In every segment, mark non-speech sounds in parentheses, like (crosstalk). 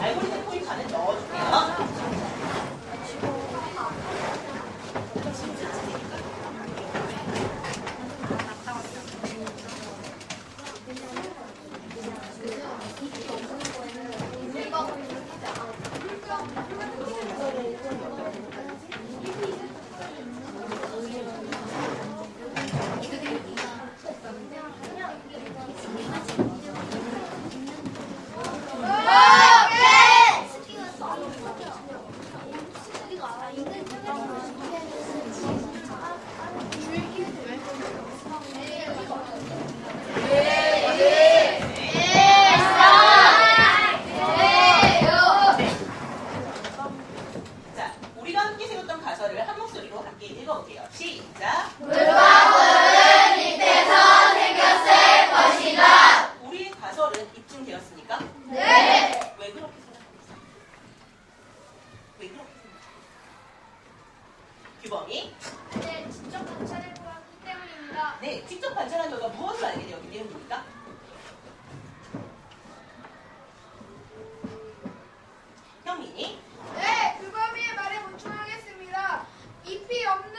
알고리즘 포인트 안에 넣어줄게요. 자, 우리가 함께 세웠던 가설을 한 목소리로 함께 읽어볼게요. 시작. 우리의 가설은 입증되었습니까? 네. 왜 그렇게 생각합니까? 왜 그렇게 생각합니까? 규범이 네, 직접 관찰해 보았기 때문입니다. 네, 결과 무엇을 알게 되었기 때문입니까? 현민이 네, 규범이의 말에 보충하겠습니다. 잎이 없는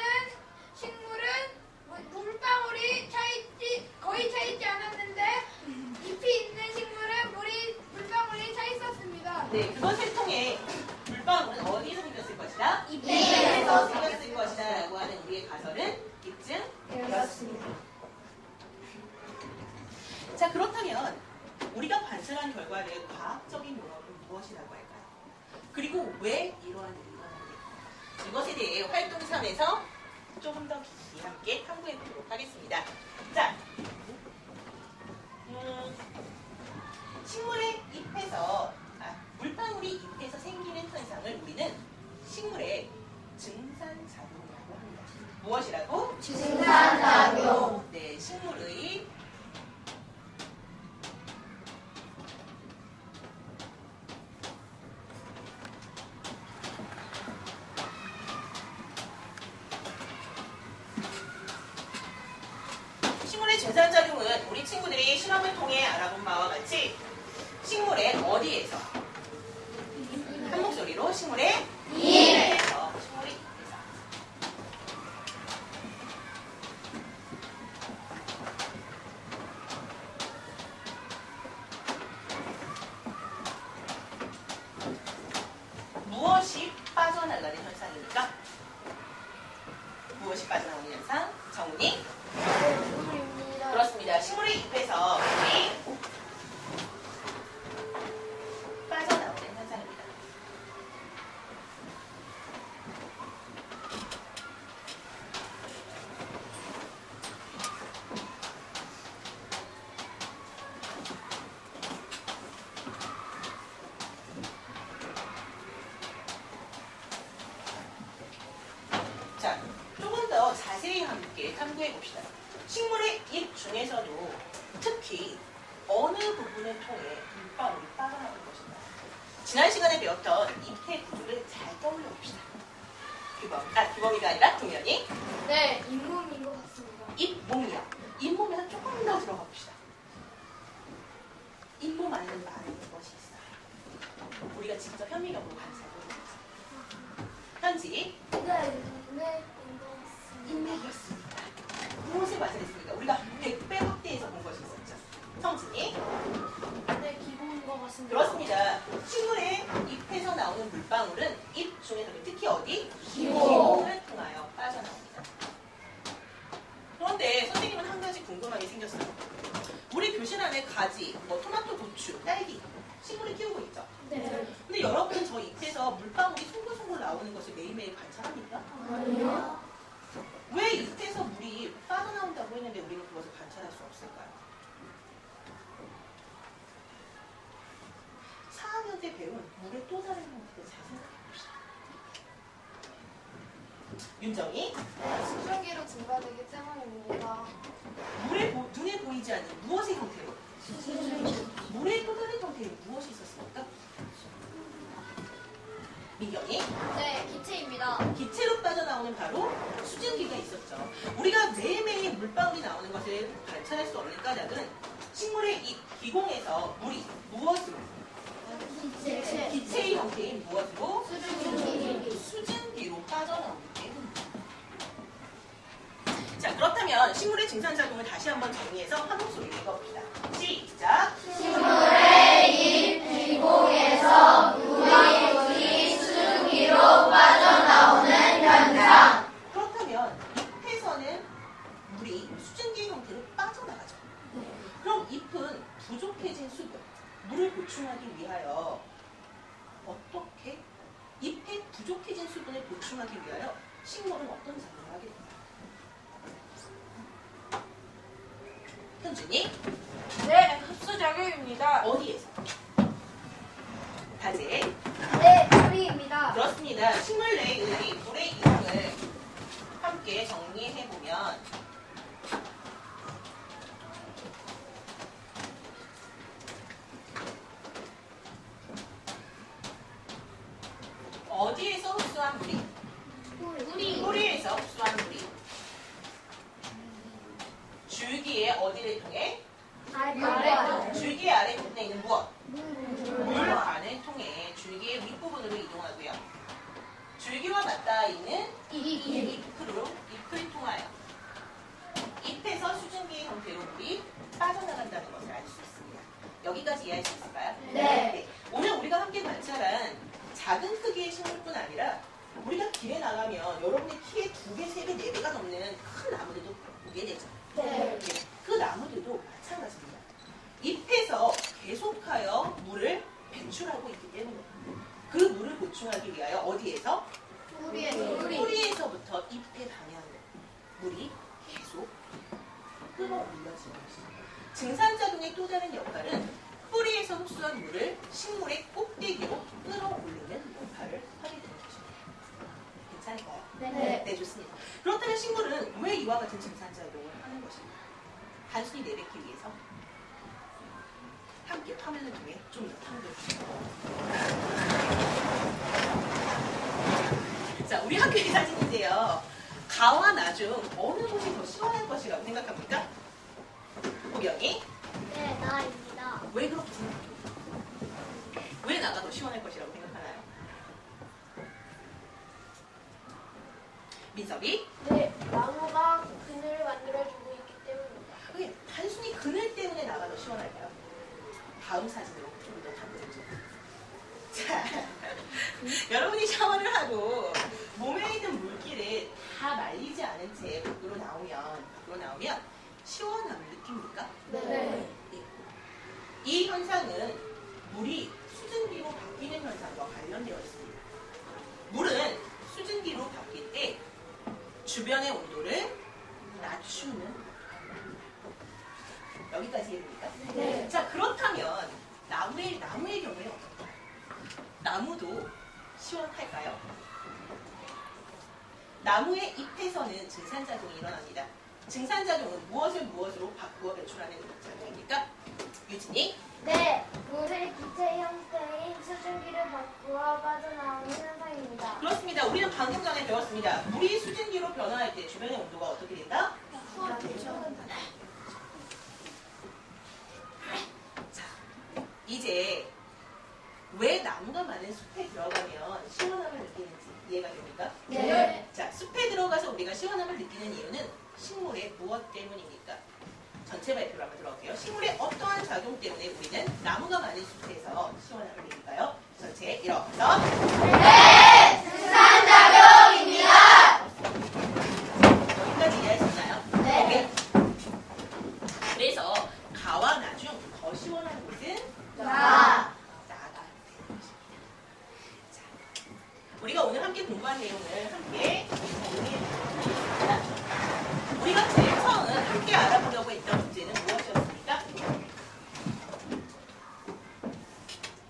식물은 물- 물방울이 차있지 거의 차있지 않았는데 잎이 있는 식물은 물이 물방울이 차 있었습니다. 네, 그것을 통해 물방울은 어디에서 생겼을 것이다? 잎에서 잎에서 생겼을 것이다 라고 하는 우리의 가설은 입증되었습니다. 자, 그렇다면 우리가 관찰한 결과를 과학적인 용어는 무엇이라고 할까요? 그리고 왜 이러한 이것에 대해 활동 3에서 조금 더 깊이 함께 탐구해 보도록 하겠습니다. 자, 음, 식물의 잎에서 아, 물방울이 잎에서 생기는 현상을 우리는 식물의 증산작용이라고 합니다. 무엇이라고? 증산작용. 네, 식물의 식물의 증산작용은 우리 친구들이 실험을 통해 알아본 바와 같이 식물의 어디에서 한 목소리로 식물의 식물의 잎에서 무엇이 빠져나가는 현상입니까? 무엇이 빠져나오는 현상? 정훈이? 식물의 잎에서 물이 빠져나오는 현상입니다. 자, 조금 더 자세히 함께 탐구해 봅시다. 식물의 잎 중에서도 특히 어느 부분을 통해 물방울이 빠져나오는 것인가? 지난 시간에 배웠던 잎의 구조를 잘 떠올려 봅시다. 규범, 아, 규범이가 아니라 동현이 네, 잇몸인 것 같습니다. 잎몸이요. 잎몸에서 조금 더 들어가 봅시다. 잎몸 안에는 많은 것이 있어요. 우리가 직접 현미경으로 관찰해 봅니다. 현지 네, 같습니다. 인맥이었습니다. 무엇을 관찰했습니까? 우리가 100배 확대해서 본 것이 있었죠. 성진이 네, 기본인 것 같습니다. 그렇습니다. 식물의 잎에서 나오는 물방울은 잎 중에서도 특히 어디? 기본. 을 통하여 빠져나옵니다. 그런데 선생님은 한 가지 궁금한 게 생겼어요. 우리 교실 안에 가지, 뭐 토마토, 고추, 딸기 식물을 키우고 있죠. 네. 근데 여러분은 저 잎에서 물방울이 송골송골 나오는 것을 매일매일 관찰합니까? 아니요. 왜 잎에서 물이 빠져나온다고 했는데 우리는 그것을 관찰할 수 없을까요? 4학년 때 배운 물의 또 다른 형태를 잘 생각해 봅시다. 윤정이 수증기로 증가되기 때문입니다. 물에 보- 눈에 보이지 않는 무엇의 형태로? 것을 발견할 수 없는 까닭은 식물의 입 기공에서 물이 무엇으로? 기체. 기체의 형태인 무엇으로? 수증기. 수증기로 빠져나오기 때문입니다. 자, 그렇다면 식물의 증산작용을 다시 한번 정리해서 한목 소리를 읽어봅니다. 시작! 식물의 입 기공에서 보충하기 위하여 어떻게 잎에 부족해진 수분을 보충하기 위하여 식물은 어떤 작용을 하게 됩니까? 현준이 네, 흡수작용입니다. 어디에서? 다제 네, 소리입니다. 그렇습니다. 식물 내의 물의 이상을 함께 정리해 보면 어디에서 흡수한 물이? 우리 뿌리에서 흡수한 물이 줄기의 어디를 통해? 아래 줄기 아래 부분에 있는 무엇? 물 물관을 통해 줄기의 이동하고요. 줄기와 맞닿아 있는 잎으로 잎을 통하여 잎에서 수증기 형태로 물이 빠져나간다는 것을 알 수 있습니다. 여기까지 이해할 수 있을까요? 네. 오늘 우리가 함께 관찰한 작은 크기의 식물뿐 아니라 우리가 길에 나가면 여러분의 키의 두 배, 세 배, 네 배가 넘는 큰 나무들도 보게 되죠. 네. 그 나무들도 마찬가지입니다. 잎에서 계속하여 물을 배출하고 있기 때문에 그 물을 보충하기 위하여 어디에서? 우리의 뿌리에서부터 잎에 방향으로 물이 계속 끌어올려지는 것입니다. 증산작용의 또 다른 역할은 뿌리에서 흡수한 물을 식물의 꼭대기로 끌어올리는 역할을 하게 되는 것입니다. 괜찮을까요? 네. 네, 좋습니다. 그렇다면 식물은 왜 이와 같은 증산작용을 하는 것입니까? 단순히 내뱉기 위해서 함께 화면을 통해 좀더 탐구해 주시죠. 자, 우리 학교의 사진인데요. 가와 나중 어느 곳이 더 시원할 것이라고 생각합니까? 호경이 네, 나입니다. 왜 그렇게 생각해요? 왜 나가 더 시원할 것이라고 생각하나요? 민섭이 네, 나무가 그늘을 만들어주고 있기 때문입니다. 그게 단순히 그늘 때문에 나가 더 시원할까요? 다음 사진으로 좀 더 탐구해주세요. 자, 여러분이 샤워를 하고 몸에 있는 물기를 다 말리지 않은 채 밖으로 나오면 밖으로 나오면 시원함을 느낍니까? 네. 이 현상은 물이 수증기로 바뀌는 현상과 관련되어 있습니다. 물은 수증기로 바뀔 때 주변의 온도를 낮추는 여기까지 이해됩니까? 네. 자 그렇다면 나무의 나무의 경우에 어떨까요? 나무도 시원할까요? 나무의 잎에서는 증산작용이 일어납니다. 증산작용은 무엇을 무엇으로 바꾸어 배출하는 작용입니까? 유진이 네, 물의 기체 형태인 수증기를 바꾸어 빠져나오는 현상입니다. 그렇습니다. 우리는 방금 전에 배웠습니다. 물이 수증기로 변화할 때 주변의 온도가 어떻게 된다? 자, 이제 왜 나무가 많은 숲에 들어가면 시원함을 느끼는지 이해가 됩니까? 네. 자, 숲에 들어가서 우리가 시원함을 느끼는 이유는 식물의 무엇 때문입니까? 전체 발표를 한번 들어볼게요. 식물의 어떠한 작용 때문에 우리는 나무가 많은 숲에서 시원함을 느낄까요? 일어서 여기까지 이해하셨나요? 네. 오케이. 그래서 가와 나 중 더 시원한 곳은 나. 나가 되는 것입니다. 자, 우리가 오늘 함께 공부한 내용을 함께 정리해 보겠습니다. 우리가 제일 처음 함께 알아보려고 했던 문제는 무엇이었습니까?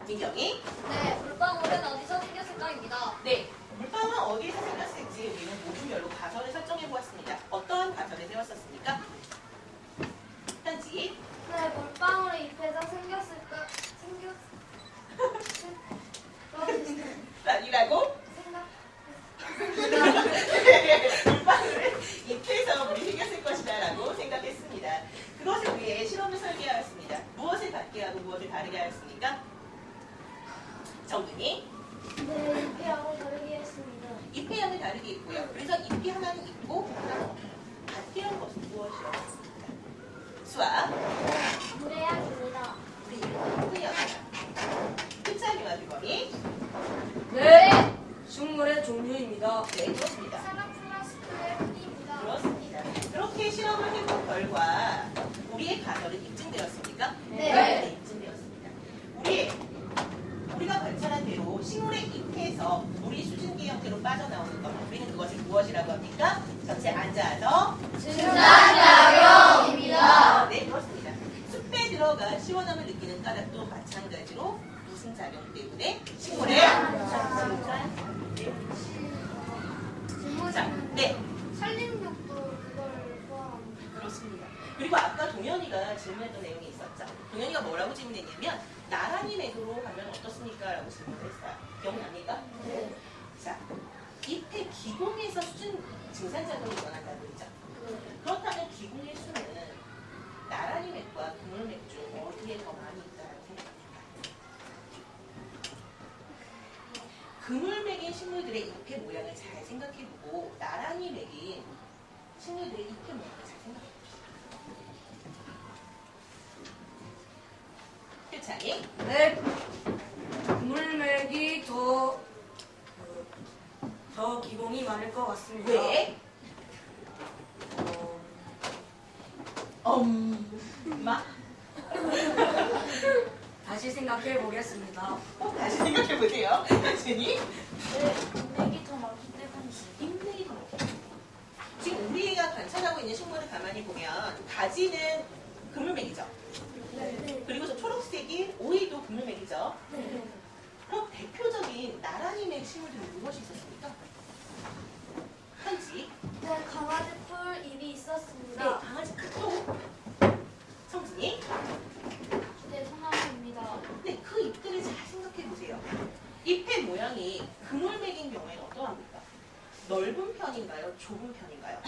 민경이 네, 물방울은 어디서 생겼을까입니다. 네, 물방울은 어디에서 생겼을지 우리는 모듈별로 가설을 설정해 보았습니다. 어떠한 가설을 세웠었습니까? 현지 네, 물방울이 잎에서 생겼을까? 생겼... 아니라고? 생각... 물방울을 잎에서 물이 생겼을 것이다라고 생각했습니다. 그것을 위해 실험을 설계하였습니다. 무엇을 같게 하고 무엇을 다르게 하였습니까? 정근이 네, 잎이 하고 다르게 했습니다. 잎의 양을 다르게 있고요. 그래서 잎이 하나는 있고 하나는 없고 같게 한 것은 무엇이었습니까? 수아 물의 양입니다. 우리 이름은 끝자리와 규범이 네, 식물의 종류입니다. 네 그렇습니다. 사각 플라스틱의 흔입니다. 그렇습니다. 그렇게 실험을 해본 결과 우리의 가설은 입증되었습니까? 네. 입증되었습니다. 우리의 식물의 잎에서 물이 수증기 형태로 빠져 나오는 것. 우리는 그것을 무엇이라고 합니까? 전체 앉아서 증산작용입니다. 네, 그렇습니다. 숲에 들어가 시원함을 느끼는 까닭도 마찬가지로 무슨 작용 때문에 증산. 자, 네, 산림욕도 그걸 포함합니다. 그렇습니다. 그리고 아까 동현이가 질문했던 내용이 있었죠. 동현이가 뭐라고 질문했냐면 나란히 맥으로 가면 어떻습니까? 라고 질문을 했어요. 기억납니까? 네. 자, 잎의 기공에서 수준 증산작용이 일어난다고 했죠. 그렇다면 기공의 수는 나란히 맥과 그물맥 중 어디에 더 많이 있다고 생각합니까? 그물맥인 식물들의 잎의 모양을 잘 생각해보고 나란히 맥인 식물들의 잎의 모양을 잘 생각해봅시다. 효찬이 네. 더 기공이 많을 것 같습니다. 왜? 어, 엄마 (laughs) 다시 생각해 보겠습니다. 꼭 다시 생각해보세요. 네, 인맥이 더 많기 때문이죠. 인맥이 더 많아요. 지금 우리가 관찰하고 있는 식물을 가만히 보면 가지는 그물맥이죠. 네. 그리고 저 초록색이 오이도 그물맥이죠. 네. 그럼 대표적인 나란히 맥 식물들은 무엇이 있었습니까? 한지, 네, 강아지 풀 잎이 네, 있었습니다. 강아지 크고 성진이, 네, 소나무입니다. 네, 그 잎들을 잘 생각해 보세요. 잎의 모양이 그물맥인 경우에는 어떠합니까? 넓은 편인가요? 좁은 편인가요?